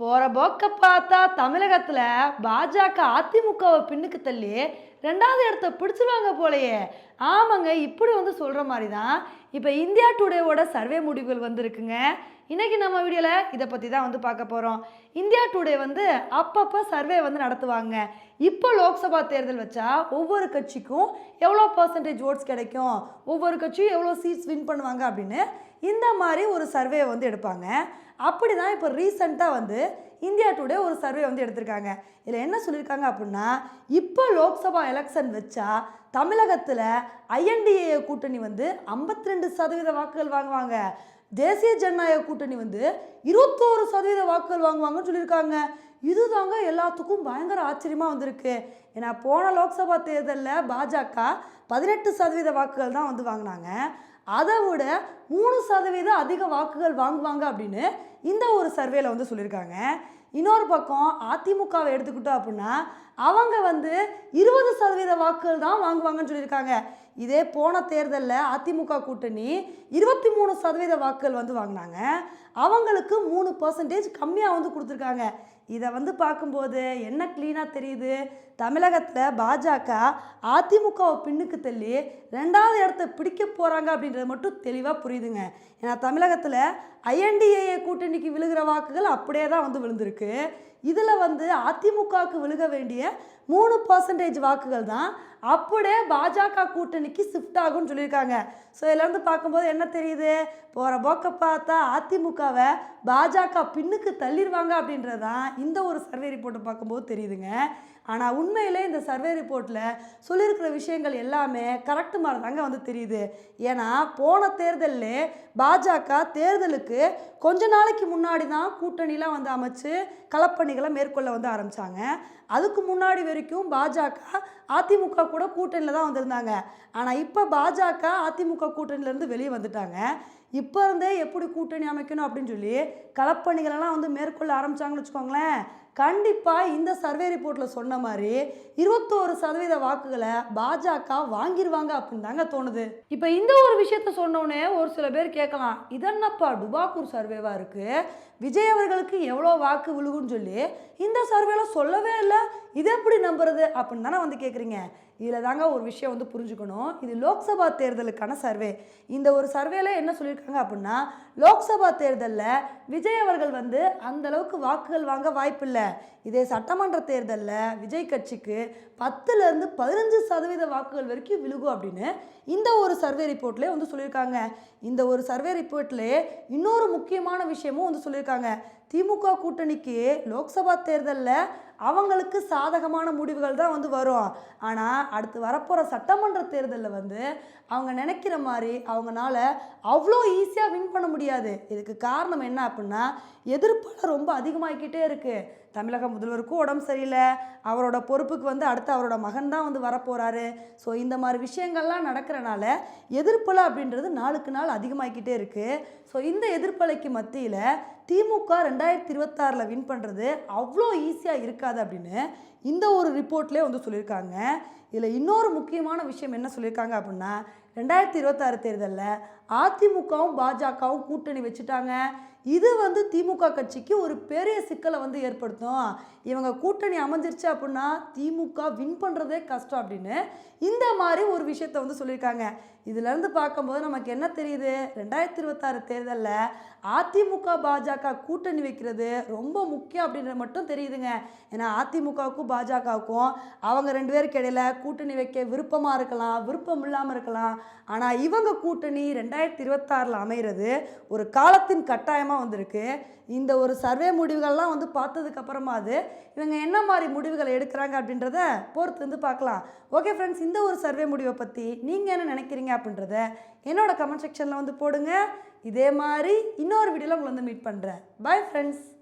போகிற போக்க பார்த்தா தமிழகத்தில் பாஜக அதிமுகவை பின்னுக்கு தள்ளி ரெண்டாவது இடத்த பிடிச்சிருவாங்க போலையே. ஆமாங்க இப்படி வந்து சொல்கிற மாதிரி தான் இப்போ இந்தியா டுடேவோட சர்வே முடிவுகள் வந்திருக்குங்க. இன்றைக்கி நம்ம வீடியோவில் இதை பற்றி தான் வந்து பார்க்க போகிறோம் இந்தியா டுடே வந்து அப்பப்போ சர்வே வந்து நடத்துவாங்க. இப்போ லோக்சபா தேர்தல் வச்சா ஒவ்வொரு கட்சிக்கும் எவ்வளோ பர்சன்டேஜ் ஓட்ஸ் கிடைக்கும்? ஒவ்வொரு கட்சியும் எவ்வளோ சீட்ஸ் வின் பண்ணுவாங்க அப்படின்னு இந்த மாதிரி ஒரு சர்வே வந்து எடுப்பாங்க. அப்படி தான் இப்போ ரீசெண்டாக வந்து இந்தியா டுடே ஒரு சர்வே வந்து எடுத்திருக்காங்க. இதில் என்ன சொல்லியிருக்காங்க அப்படின்னா இப்போ லோக்சபா எலெக்ஷன் வச்சா தமிழகத்தில் ஐஎன்டிஏ கூட்டணி வந்து 52% ரெண்டு சதவீத வாக்குகள் வாங்குவாங்க. தேசிய ஜனநாயக கூட்டணி வந்து இருபத்தோரு சதவீத வாக்குகள் வாங்குவாங்கன்னு சொல்லியிருக்காங்க. இதுதாங்க எல்லாத்துக்கும் பயங்கர ஆச்சரியமாக வந்திருக்கு. ஏன்னா போன லோக்சபா தேர்தலில் பாஜக பதினெட்டு சதவீத வாக்குகள் தான் வந்து வாங்கினாங்க. அதை விட மூணு சதவீதம் அதிக வாக்குகள் வாங்குவாங்க அப்படின்னு இந்த ஒரு சர்வேல வந்து சொல்லியிருக்காங்க. இன்னொரு பக்கம் அதிமுகவை எடுத்துக்கிட்டோம் அப்படின்னா அவங்க வந்து இருபது சதவீத வாக்குகள் தான் வாங்குவாங்கன்னு சொல்லியிருக்காங்க. இதே போன தேர்தலில் அதிமுக கூட்டணி இருபத்தி மூணு சதவீத வாக்குகள் வந்து வாங்கினாங்க. அவங்களுக்கு மூணு பர்சன்டேஜ் கம்மியாக வந்து கொடுத்துருக்காங்க. இதை வந்து பார்க்கும்போது என்ன க்ளீனாக தெரியுது? தமிழகத்தில் பாஜக அதிமுகவை பின்னுக்கு தள்ளி ரெண்டாவது இடத்த பிடிக்க போகிறாங்க அப்படின்றது மட்டும் தெளிவாக புரியுதுங்க. ஏன்னா தமிழகத்தில் ஐஎன்டிஏ கூட்டணிக்கு விழுகிற வாக்குகள் அப்படியே தான் வந்து விழுந்திருக்கு. இதில் வந்து அதிமுகவுக்கு விழுக வேண்டிய மூணு பர்சன்டேஜ் வாக்குகள் தான் அப்படியே பாஜக கூட்டணிக்கு ஷிஃப்ட் ஆகும்னு சொல்லியிருக்காங்க. ஸோ இதிலேருந்து பார்க்கும்போது என்ன தெரியுது? போகிற போக்க பார்த்தா அதிமுகவை பாஜக பின்னுக்கு தள்ளிடுவாங்க அப்படின்றது தான் இந்த ஒரு சர்வே ரிப்போர்ட்டை பார்க்கும்போது தெரியுதுங்க. ஆனால் உண்மையிலே இந்த சர்வே ரிப்போர்ட்டில் சொல்லியிருக்கிற விஷயங்கள் எல்லாமே கரெக்டு மாதிரி தாங்க வந்து தெரியுது. ஏன்னா போன தேர்தலில் பாஜக தேர்தலுக்கு கொஞ்ச நாளைக்கு முன்னாடி தான் கூட்டணிலாம் வந்து அமைச்சு களப்பணிகளை மேற்கொள்ள வந்து ஆரம்பித்தாங்க அதுக்கு முன்னாடி வரைக்கும் பாஜக அதிமுக கூட கூட்டணியில் தான் வந்திருந்தாங்க. ஆனால் இப்போ பாஜக அதிமுக கூட்டணியிலேருந்து வெளியே வந்துட்டாங்க. இப்போ இருந்தே எப்படி கூட்டணி அமைக்கணும் அப்படின்னு சொல்லி களப்பணிகளெல்லாம் வந்து மேற்கொள்ள ஆரம்பித்தாங்கன்னு வச்சுக்கோங்களேன். கண்டிப்பாக இந்த சர்வே ரிப்போர்ட்டில் சொன்ன மாதிரி இருபத்தோரு சதவீத வாக்குகளை பாஜக வாங்கிடுவாங்க அப்படின்னு தாங்க தோணுது. இப்போ இந்த ஒரு விஷயத்த சொன்னோடனே ஒரு சில பேர் கேட்கலாம் இதென்னப்பா டுபாக்கூர் சர்வேவாக இருக்குது விஜய் அவர்களுக்கு எவ்வளோ வாக்கு விழுகுன்னு சொல்லி இந்த சர்வேல சொல்லவே இல்லை. இதை எப்படி நம்புறது? அப்படின்னு தானே வந்து கேட்குறீங்க. இதில் தாங்க ஒரு விஷயம் வந்து புரிஞ்சுக்கணும். இது லோக்சபா தேர்தலுக்கான சர்வே. இந்த ஒரு சர்வேல என்ன சொல்லியிருக்காங்க அப்படின்னா லோக்சபா தேர்தலில் விஜய் அவர்கள் வந்து அந்த அளவுக்கு வாக்குகள் வாங்க வாய்ப்பில்லை. இதே சட்டமன்ற தேர்தலில் விஜய் கட்சிக்கு பத்துலேருந்து பதினஞ்சு சதவீத வாக்குகள் வரைக்கும் விழுகும் அப்படின்னு இந்த ஒரு சர்வே ரிப்போர்ட்லேயே வந்து சொல்லியிருக்காங்க. இந்த ஒரு சர்வே ரிப்போர்ட்லேயே இன்னொரு முக்கியமான விஷயமும் வந்து சொல்லியிருக்காங்க. திமுக கூட்டணிக்கு லோக்சபா தேர்தலில் அவங்களுக்கு சாதகமான முடிவுகள் தான் வந்து வரும். ஆனால் அடுத்து வரப்போகிற சட்டமன்ற தேர்தலில் வந்து அவங்க நினைக்கிற மாதிரி அவங்கனால அவ்வளோ ஈஸியாக வின் பண்ண முடியாது. இதுக்கு காரணம் என்ன அப்படின்னா எதிர்ப்பாளர் ரொம்ப அதிகமாகிக்கிட்டே இருக்குது தமிழக முதல்வருக்கும் உடம்பு சரியில்லை. அவரோட பொறுப்புக்கு வந்து அடுத்து அவரோட மகன் தான் வந்து வரப்போகிறாரு ஸோ இந்த மாதிரி விஷயங்கள்லாம் நடக்கிறனால எதிர்ப்பலை அப்படின்றது நாளுக்கு நாள் அதிகமாகிக்கிட்டே இருக்குது ஸோ இந்த எதிர்ப்பலைக்கு மத்தியில் திமுக ரெண்டாயிரத்தி இருபத்தாறில் வின் பண்ணுறது அவ்வளோ ஈஸியாக இருக்காது அப்படின்னு இந்த ஒரு ரிப்போர்ட்லேயே வந்து சொல்லியிருக்காங்க. இதில் இன்னொரு முக்கியமான விஷயம் என்ன சொல்லியிருக்காங்க அப்படின்னா ரெண்டாயிரத்தி இருபத்தாறு தேர்தலில் அதிமுகவும் பாஜகவும் கூட்டணி வச்சுட்டாங்க. இது வந்து திமுக கட்சிக்கு ஒரு பெரிய சிக்கலை வந்து ஏற்படுத்தும். இவங்க கூட்டணி அமைஞ்சிருச்சு அப்படின்னா திமுக வின் பண்ணுறதே கஷ்டம் அப்படின்னு இந்த மாதிரி ஒரு விஷயத்த வந்து சொல்லியிருக்காங்க. இதுலேருந்து பார்க்கும்போது நமக்கு என்ன தெரியுது? ரெண்டாயிரத்தி இருபத்தாறு தேர்தலில் அதிமுக பாஜக கூட்டணி வைக்கிறது ரொம்ப முக்கியம் அப்படின்றது மட்டும் தெரியுதுங்க. ஏன்னா அதிமுகவுக்கும் பாஜகவுக்கும் அவங்க ரெண்டு பேருக்கு இடையில கூட்டணி வைக்க விருப்பமாக இருக்கலாம் விருப்பம் இல்லாமல் இருக்கலாம். ஆனால் இவங்க கூட்டணி ரெண்டாயிரத்தி இருபத்தாறில் அமைகிறது ஒரு காலத்தின் கட்டாயமாக வந்திருக்கு. இந்த ஒரு சர்வே முடிவுகள்லாம் வந்து பார்த்ததுக்கப்புறமா அது இவங்க என்ன மாதிரி முடிவுகளை எடுக்கிறாங்க அப்படின்றத பொறுத்து வந்து பார்க்கலாம். ஓகே ஃப்ரெண்ட்ஸ் இந்த ஒரு சர்வே முடிவை பற்றி நீங்கள் என்ன நினைக்கிறீங்க அப்படின்றத என்னோட கமெண்ட் செக்ஷனில் வந்து போடுங்க. இதே மாதிரி இன்னொரு வீடியோவில் உங்களை வந்து மீட் பண்ணுறேன் பாய் ஃப்ரெண்ட்ஸ்